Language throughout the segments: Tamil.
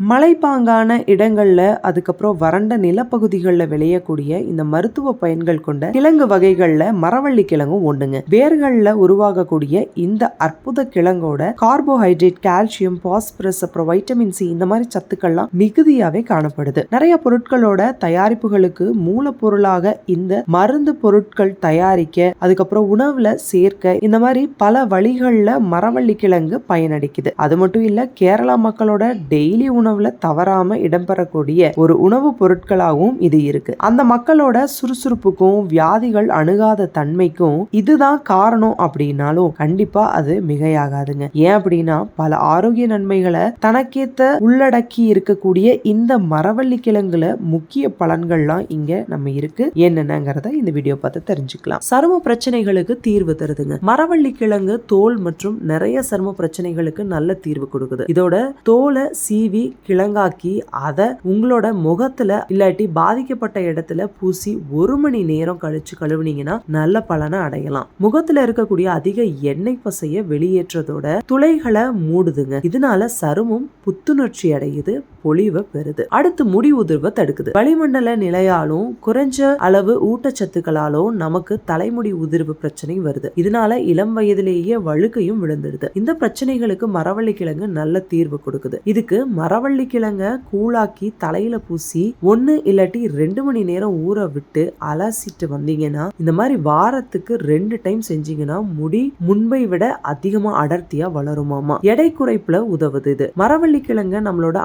மலைப்பாங்கான இடங்கள்ல அதுக்கப்புறம் வறண்ட நிலப்பகுதிகளில் விளையக்கூடிய இந்த மருத்துவ பயன்கள் கொண்ட கிழங்கு வகைகள்ல மரவள்ளி கிழங்கும் ஒண்ணுங்க. வேர்கள்ல உருவாகக்கூடிய இந்த அற்புத கிழங்கோட கார்போஹைட்ரேட் கால்சியம் பாஸ்பரஸ் அப்புறம் வைட்டமின் சி இந்த மாதிரி சத்துக்கள்லாம் மிகுதியாவே காணப்படுது. நிறைய பொருட்களோட தயாரிப்புகளுக்கு மூலப்பொருளாக இந்த மருந்து பொருட்கள் தயாரிக்க அதுக்கப்புறம் உணவுல சேர்க்க இந்த மாதிரி பல வழிகள்ல மரவள்ளி கிழங்கு பயனளிக்குது. அது மட்டும் இல்ல கேரளா மக்களோட டெய்லி உணவுல தவறாம இடம்பெறக்கூடிய ஒரு உணவு பொருட்களாகவும் இது இருக்கு. அந்த மக்களோட சுறுசுறுப்புக்கும் வியாதிகள் அணுகாத தன்மைக்கும் இதுதான் காரணம் அப்படின்னாலும் கண்டிப்பா அது மிகையாகாதுங்க. ஏன் அப்படின்னா பல ஆரோக்கிய நன்மைகளை தனக்கேத்த உள்ளடக்கி இருக்கக்கூடிய இந்த மரவள்ளி கிழங்குல முக்கிய பலன்கள்லாம் இங்க நம்ம இருக்கு. என்னென்னங்கிறத இந்த வீடியோ பார்த்து தெரிஞ்சுக்கலாம். சரும பிரச்சனைகளுக்கு தீர்வு தருதுங்க. மரவள்ளி கிழங்கு தோல் மற்றும் நிறைய சரும பிரச்சனைகளுக்கு நல்ல தீர்வு கொடுக்குது. இதோட தோலை சீவி கிழங்காக்கி அதை உங்களோட முகத்துல இல்லாட்டி பாதிக்கப்பட்ட இடத்துல பூசி ஒரு மணி நேரம் கழிச்சு கழுவுனீங்கன்னா நல்ல பலனை அடையலாம். முகத்துல இருக்கக்கூடிய அதிக எண்ணெய் பசைய வெளியேற்றதோட துளைகளை மூடுதுங்க. இதனால சருமம் புத்துணர்ச்சி அடையுது பொழிவை பெறுது. அடுத்து முடி உதிர்வை தடுக்குது. வளிமண்டல நிலையாலும் குறைஞ்ச அளவு ஊட்டச்சத்துக்களாலும் நமக்கு தலைமுடி உதிர்வு பிரச்சனை வருது. இதனால இளம் வயதிலேயே வழுக்கையும் விழுந்துடுது. இந்த பிரச்சனைகளுக்கு மரவள்ளி கிழங்கு நல்ல தீர்வு கொடுக்குது. இதுக்கு மரவள்ளி கிழங்க கூழாக்கி தலையில பூசி ஒன்னு இல்லாட்டி ரெண்டு மணி நேரம் ஊற விட்டு அலசிட்டு வந்தீங்கன்னா இந்த மாதிரி வாரத்துக்கு ரெண்டு டைம் செஞ்சீங்கன்னா முடி முன்பை விட அதிகமா அடர்த்தியா வளருமாமா. எடை குறைப்புல உதவுது இது. மரவள்ளி கிழங்க நம்மளோட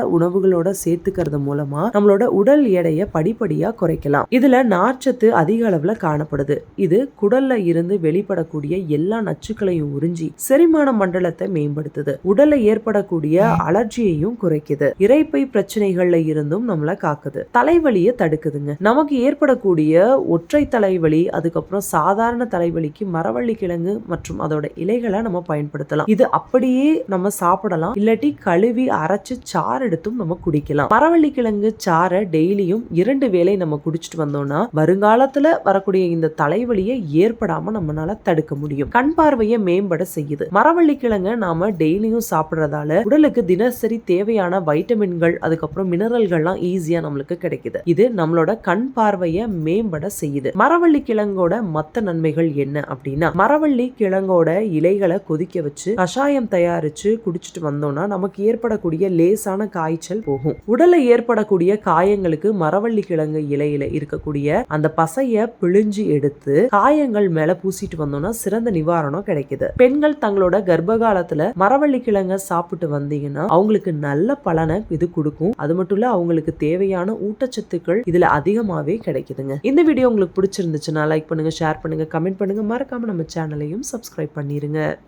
அன்றாட உணவுகளோட சேர்த்துக்கிறது மூலமா நம்மளோட உடல் எடையை படிப்படியா குறைக்கலாம். இதுல நார்ச்சத்து அதிக அளவுல காணப்படுது. இது குடல்ல இருந்து வெளிப்படக்கூடிய எல்லா நச்சுக்களையும் உறிஞ்சி செரிமான மண்டலத்தை மேம்படுத்துது. உடல்ல ஏற்படக்கூடிய அலர்ஜியையும் குறைக்குது. இறைப்பை பிரச்சனைகள்ல இருந்தும் நம்மள காக்குது. தலைவலியை தடுக்குதுங்க. நமக்கு ஏற்படக்கூடிய ஒற்றை தலைவலி அதுக்கப்புறம் சாதாரண தலைவலிக்கு மரவள்ளி கிழங்கு மற்றும் அதோட இலைகளை நம்ம பயன்படுத்தலாம். இது அப்படியே நம்ம சாப்பிடலாம். இல்லாட்டி கழுவி அரைச்சு சாறு எடுத்தும் நம்ம குடிக்கலாம். மரவள்ளி கிழங்கு சாறை டெய்லியும் இரண்டு வேளை நம்ம குடிச்சிட்டு வந்தோம்னா வருங்காலத்துல வரக்கூடிய இந்த தலைவலியை ஏற்படாம நம்மளால தடுக்க முடியும். கண் பார்வையை மேம்பட செய்யுது. மரவள்ளி கிழங்க நாம டெய்லியும் சாப்பிடுறதால உடலுக்கு தினசரி தேவையான வைட்டமின்கள் அதுக்கப்புறம் மினரல்கள்லாம் ஈஸியா நம்மளுக்கு கிடைக்குது. இது நம்மளோட கண் பார்வையை மேம்பட செய்யுது. மரவள்ளி கிழங்கோட மத்த நன்மைகள் என்ன அப்படின்னா மரவள்ளி கிழங்கோட இலைகளை கொதிக்க வச்சு கஷாயம் தயாரிச்சு குடிச்சிட்டு வந்தோம்னா நமக்கு ஏற்படக்கூடிய லேசான காய்ச்சல் போகும். உடல்ல ஏற்படக்கூடிய காயங்களுக்கு மரவள்ளி கிழங்கு இலையில இருக்கக்கூடிய அந்த பசைய பிழிஞ்சு எடுத்து காயங்கள் மேல பூசிட்டு வந்தோம்னா சிறந்த நிவாரணம் கிடைக்குது. பெண்கள் தங்களோட கர்ப்ப காலத்துல மரவள்ளி கிழங்க சாப்பிட்டு வந்தீங்கன்னா அவங்களுக்கு நல்ல பலனை இது கொடுக்கும். அது மட்டும் இல்ல அவங்களுக்கு தேவையான ஊட்டச்சத்துக்கள் இதுல அதிகமாவே கிடைக்குதுங்க. இந்த வீடியோ உங்களுக்கு பிடிச்சிருந்துச்சுன்னா லைக் பண்ணுங்க ஷேர் பண்ணுங்க கமெண்ட் பண்ணுங்க. மறக்காம நம்ம சேனலையும் சப்ஸ்கிரைப் பண்ணிருங்க.